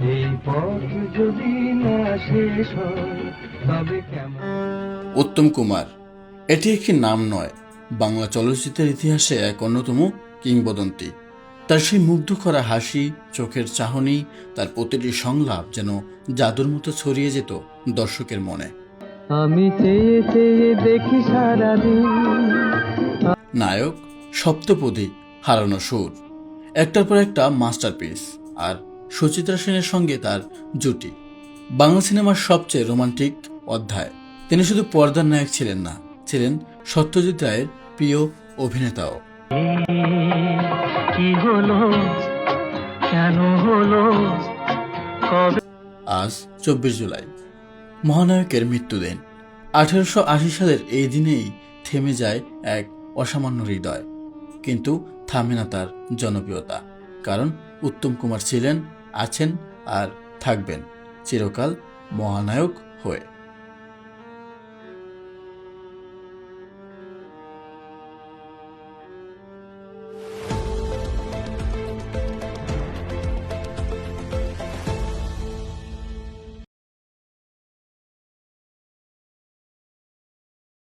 এই পথ যদি না শেষ হয় তবে কেমন উত্তম কুমার এটি একটি নাম নয় বাংলা চলচ্চিত্রের ইতিহাসে এক অন্যতম কিংবদন্তি। তার সেই মুগ্ধ করা হাসি চোখের চাহনি তার প্রতিটি সংলাপ যেন জাদুর মতো ছড়িয়ে যেত দর্শকের মনে। আমি চেয়ে চেয়ে দেখি সারাদিন। নায়ক সপ্তপদী হারানো সুর। একটার পর একটা মাস্টারপিস আর সুচিত্রা সেনের সঙ্গে তার জুটি। বাংলা সিনেমার সবচেয়ে রোমান্টিক অধ্যায়। তিনি শুধু পর্দার নায়ক ছিলেন না ছিলেন সত্যজিৎ রায়ের প্রিয় অভিনেতাও। আজ চব্বিশ জুলাই মহানায়কের মৃত্যুদিন। আঠেরোশো আশি সালের এই দিনেই থেমে যায় এক অসামান্য হৃদয় কিন্তু থামে না তার জনপ্রিয়তা। কারণ উত্তম কুমার ছিলেন আছেন আর থাকবেন। চিরকাল মহানায়ক হয়ে।